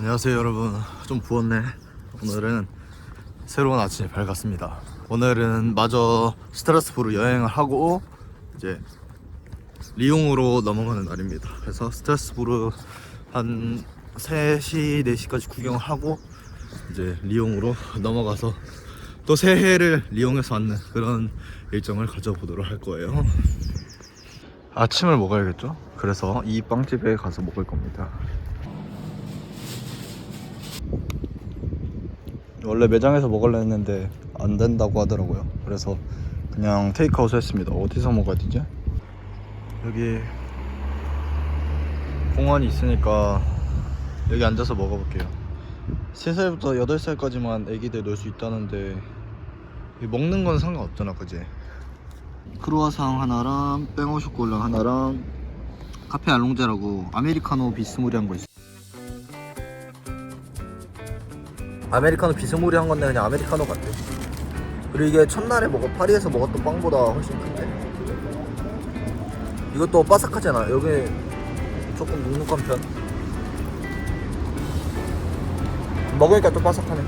안녕하세요 여러분. 좀 부었네. 오늘은 새로운 아침이 밝았습니다. 오늘은 마저 스트라스부르 여행을 하고 이제 리옹으로 넘어가는 날입니다. 그래서 스트라스부르 한 3시 4시까지 구경을 하고 이제 리옹으로 넘어가서 또 새해를 리옹에서 맞는 그런 일정을 가져보도록 할 거예요. 아침을 먹어야겠죠? 그래서 이 빵집에 가서 먹을 겁니다 원래 매장에서 먹으려 했는데 안 된다고 하더라고요. 그래서 그냥 테이크아웃 했습니다. 어디서 먹어야 되지? 여기 공원이 있으니까 여기 앉아서 먹어볼게요. 3살부터 8살까지만 애기들 놀 수 있다는데 이 먹는 건 상관없잖아, 그지? 크루아상 하나랑 뺑오 쇼콜라 하나랑 카페 알롱제라고 아메리카노 비스무리한 거 있어. 아메리카노 비스무리 한 건데 그냥 아메리카노 같아. 그리고 이게 첫날에 먹어 파리에서 먹었던 빵보다 훨씬 큰데. 이것도 바삭하잖아. 여기 조금 눅눅한 편. 먹으니까 또 바삭하네.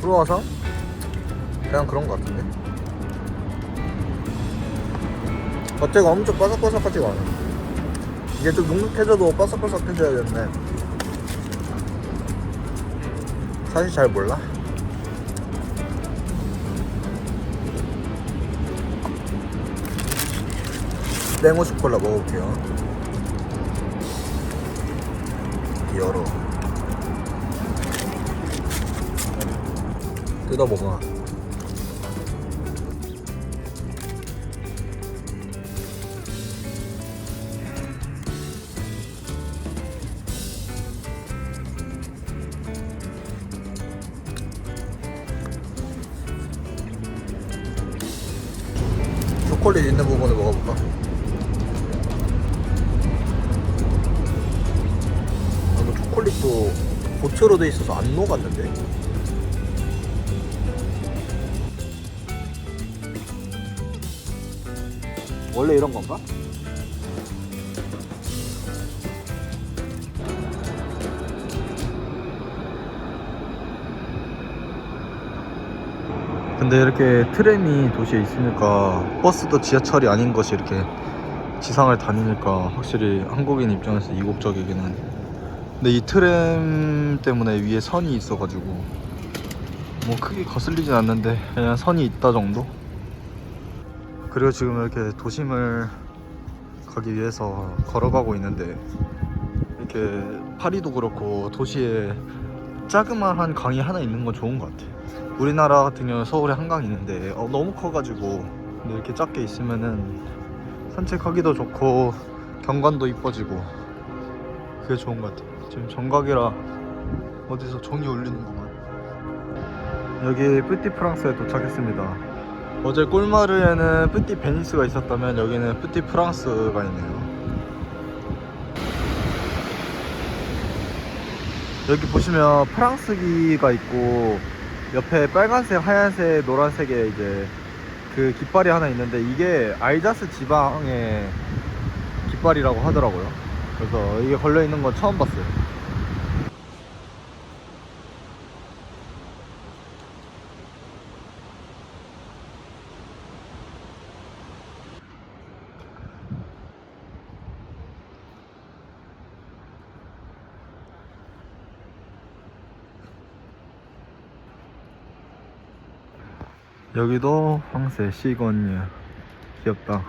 크루아상? 그냥 그런 거 같은데. 겉에가 엄청 바삭바삭하지가 않아. 이게 좀 눅눅해져도 바삭바삭해져야겠네 사실 잘 몰라. 땡오 초콜라 먹어볼게요. 열어. 뜯어 먹어 초콜릿 있는 부분을 먹어볼까? 나도 초콜릿도 고체로 돼 있어서 안 녹았는데. 원래 이런 건가? 근데 이렇게 트램이 도시에 있으니까 버스도 지하철이 아닌 것이 이렇게 지상을 다니니까 확실히 한국인 입장에서 이국적이긴 하네. 근데 이 트램 때문에 위에 선이 있어가지고 뭐 크게 거슬리진 않는데 그냥 선이 있다 정도? 그리고 지금 이렇게 도심을 가기 위해서 걸어가고 있는데 이렇게 파리도 그렇고 도시에 자그마한 강이 하나 있는 건 좋은 것 같아. 우리나라 같은 경우는 서울에 한강이 있는데 어, 너무 커가지고 근데 이렇게 작게 있으면은 산책하기도 좋고 경관도 이뻐지고 그게 좋은 것 같아. 지금 정각이라 어디서 종이 울리는구만. 여기 뿌띠 프랑스에 도착했습니다. 어제 꿀마르에는 뿌띠 베니스가 있었다면 여기는 뿌띠 프랑스가 있네요. 여기 보시면 프랑스기가 있고 옆에 빨간색, 하얀색, 노란색에 이제 그 깃발이 하나 있는데 이게 알자스 지방의 깃발이라고 하더라고요. 그래서 이게 걸려 있는 건 처음 봤어요. 여기도 황새 시건이야 귀엽다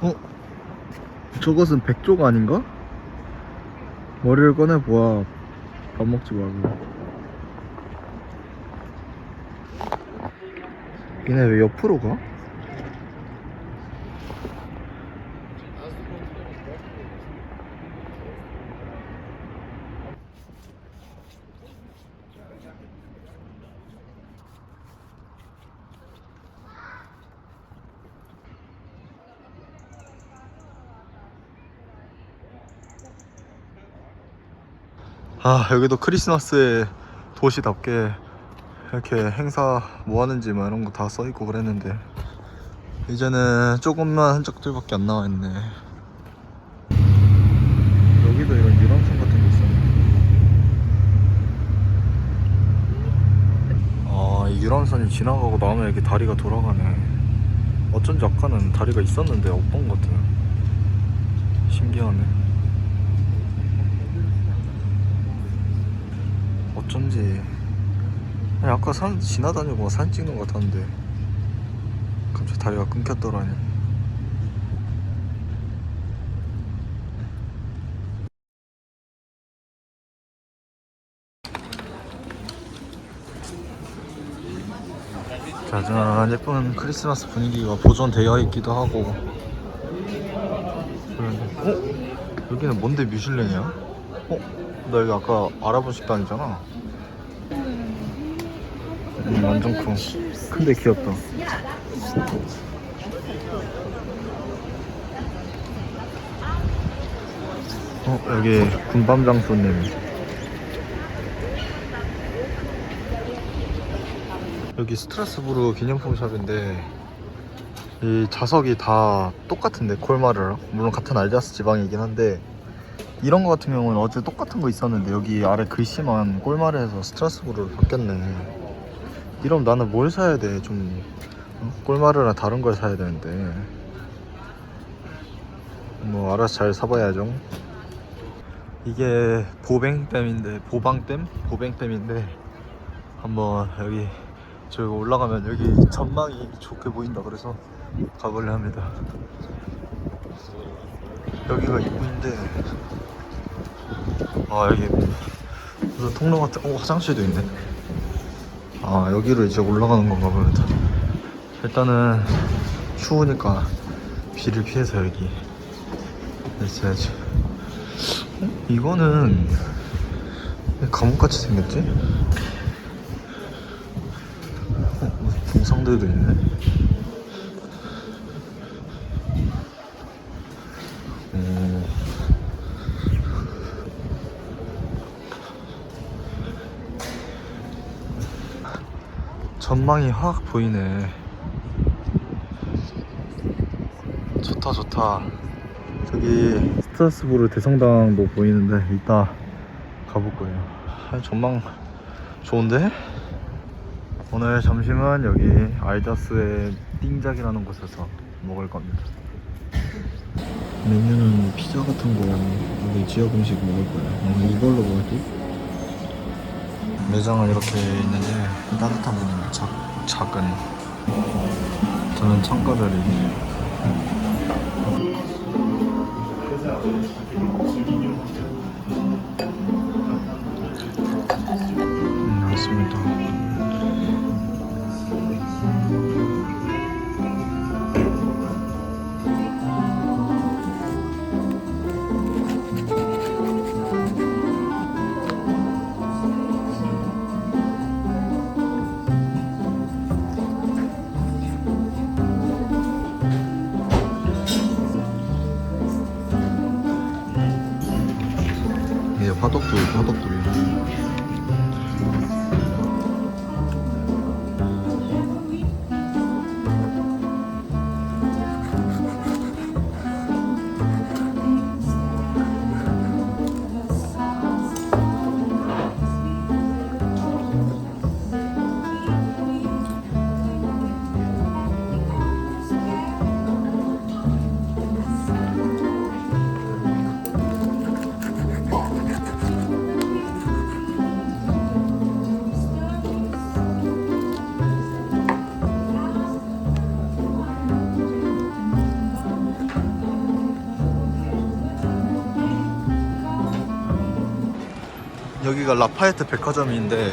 어? 저것은 백조가 아닌가? 머리를 꺼내보아 밥 먹지 말고 얘네 왜 옆으로 가? 아 여기도 크리스마스에 도시답게 이렇게 행사 뭐 하는지 뭐 이런 거 다 써있고 그랬는데 이제는 조금만 흔적들밖에 안 나와 있네. 여기도 이런 유람선 같은 게 있어. 아, 이 유람선이 지나가고 나면 이렇게 다리가 돌아가네. 어쩐지 아까는 다리가 있었는데 없던 것 같아. 신기하네. 어쩐지. 아니, 아까 산 지나다니고 사진 찍는 것 같았는데 갑자기 다리가 끊겼더라니. 짜잔 예쁜 크리스마스 분위기가 보존되어 있기도 하고 그런데 어? 여기는 뭔데 뮤슐랭이야? 어? 나 여기 아까 알아본 식당이잖아. 음, 완전 커 큰데 귀엽다. 어 여기 군밤 장소님. 여기 스트라스부르 기념품 샵인데 이 좌석이 다 똑같은데 콜마르랑? 물론 같은 알자스 지방이긴 한데 이런 거 같은 경우는 어제 똑같은 거 있었는데 여기 아래 글씨만 꼴마르에서 스트라스부르로 바뀌었네 이러면 나는 뭘 사야 돼? 좀 어? 꼴마르나 다른 걸 사야 되는데 뭐 알아서 잘 사봐야죠 이게 보뱅댐인데 보방댐? 보뱅댐인데 한번 여기 저기 올라가면 여기 전망이 좋게 보인다 그래서 가보려 합니다 여기가 입구인데 아 여기 무슨 통로 같은 어 화장실도 있네 아 여기로 이제 올라가는 건가 보다 일단은 추우니까 비를 피해서 여기 있어야지 어? 이거는 왜 감옥같이 생겼지? 어, 동상들도 있네 오. 전망이 확 보이네. 좋다 좋다. 저기 스트라스부르 대성당도 보이는데 이따 가볼 거예요. 아, 전망 좋은데? 오늘 점심은 여기 알자스의 띵작이라는 곳에서 먹을 겁니다. 메뉴는 피자 같은 거 우리 지역 음식 먹을 거예요. 어, 이걸로 먹을게. 매장은 이렇게 있는데 따뜻한 분입니다. 작, 작은 저는 창가자리 음, 맞습니다. 화덕돌, 화덕돌. 여기가 라파에트 백화점인데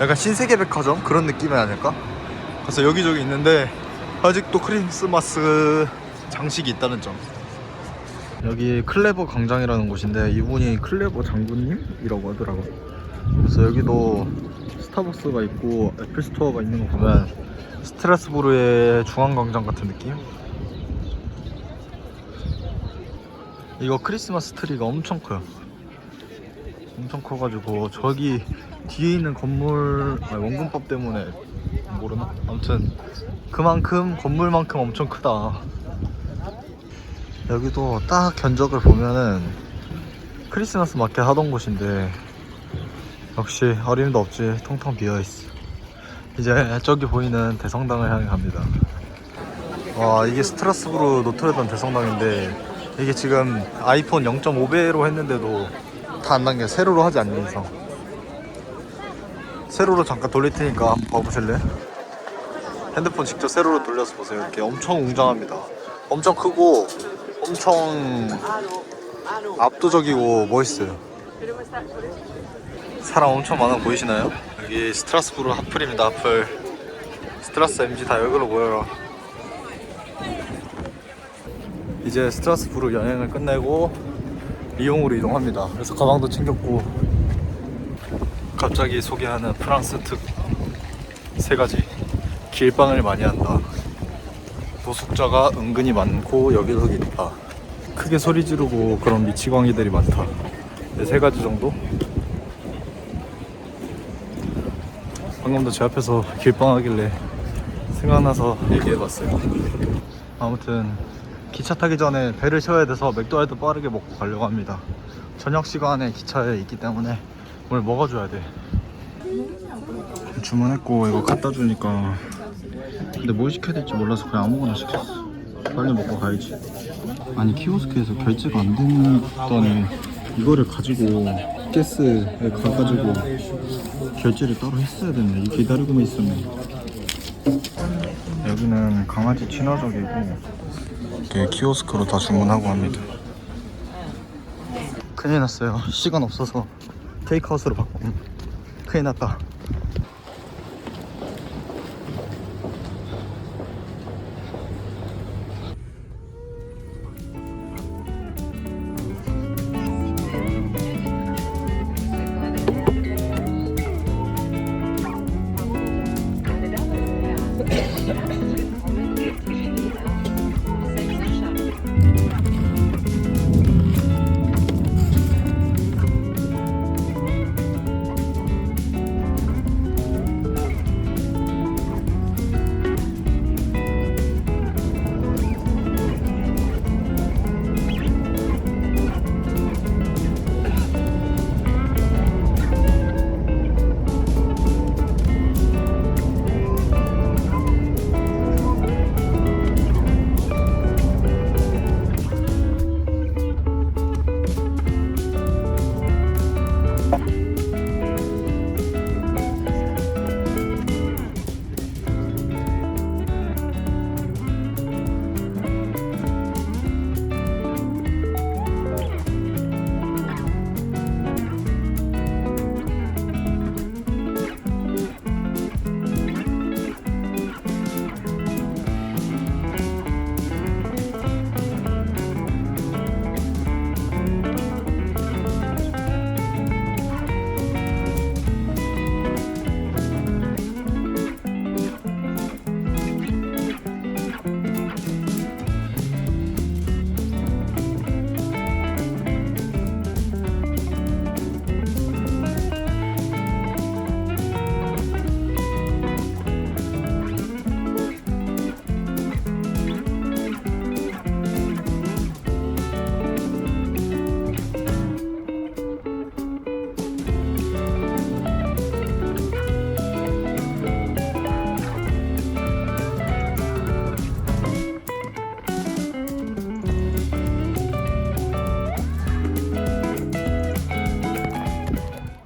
약간 신세계 백화점 그런 느낌이 아닐까? 그래서 여기저기 있는데 아직도 크리스마스 장식이 있다는 점 여기 클레버 광장이라는 곳인데 이분이 클레버 장군님이라고 하더라고 그래서 여기도 스타벅스가 있고 애플 스토어가 있는 거 보면 스트라스부르의 중앙광장 같은 느낌? 이거 크리스마스 트리가 엄청 커요. 엄청 커가지고 저기 뒤에 있는 건물 아니, 원근법 때문에 모르나? 아무튼 그만큼 건물만큼 엄청 크다 여기도 딱 견적을 보면은 크리스마스 마켓 하던 곳인데 역시 어림도 없지 텅텅 비어있어 이제 저기 보이는 대성당을 향해 갑니다 와 이게 스트라스부르 노트르담 대성당인데 이게 지금 아이폰 0.5배로 했는데도 다안 남겨. 세로로 하지 않는 이상. 세로로 잠깐 돌릴 테니까 한번 봐보실래요? 핸드폰 직접 세로로 돌려서 보세요. 이렇게 엄청 웅장합니다. 엄청 크고 엄청 압도적이고 멋있어요. 사람 엄청 많아 보이시나요? 여기 스트라스부르 하플입니다 하플. 스트라스 MG 다 여기로 모여라 이제 스트라스부르 여행을 끝내고 리옹으로 이동합니다. 그래서 가방도 챙겼고 갑자기 소개하는 프랑스 특 세 가지. 길방을 많이 한다. 노숙자가 은근히 많고 여기저기 있다. 크게 소리 지르고 그런 미치광이들이 많다. 네, 세 가지 정도? 방금도 제 앞에서 길방하길래 생각나서 얘기해봤어요. 아무튼 기차 타기 전에 배를 채워야 돼서 맥도날드 빠르게 먹고 가려고 합니다. 저녁 시간에 기차에 있기 때문에 오늘 먹어줘야 돼. 주문했고 이거 갖다 주니까. 근데 뭘 시켜야 될지 몰라서 그냥 아무거나 시켰어. 빨리 먹고 가야지. 아니 키오스크에서 결제가 안 됐더니. 이거를 가지고 가스에 가가지고 결제를 따로 했어야 이 기다리고만 있었네 여기는 강아지 친화적이고 이렇게 키오스크로 다 주문하고 합니다. 큰일 났어요. 시간 없어서 테이크아웃으로 바꿈 큰일 났다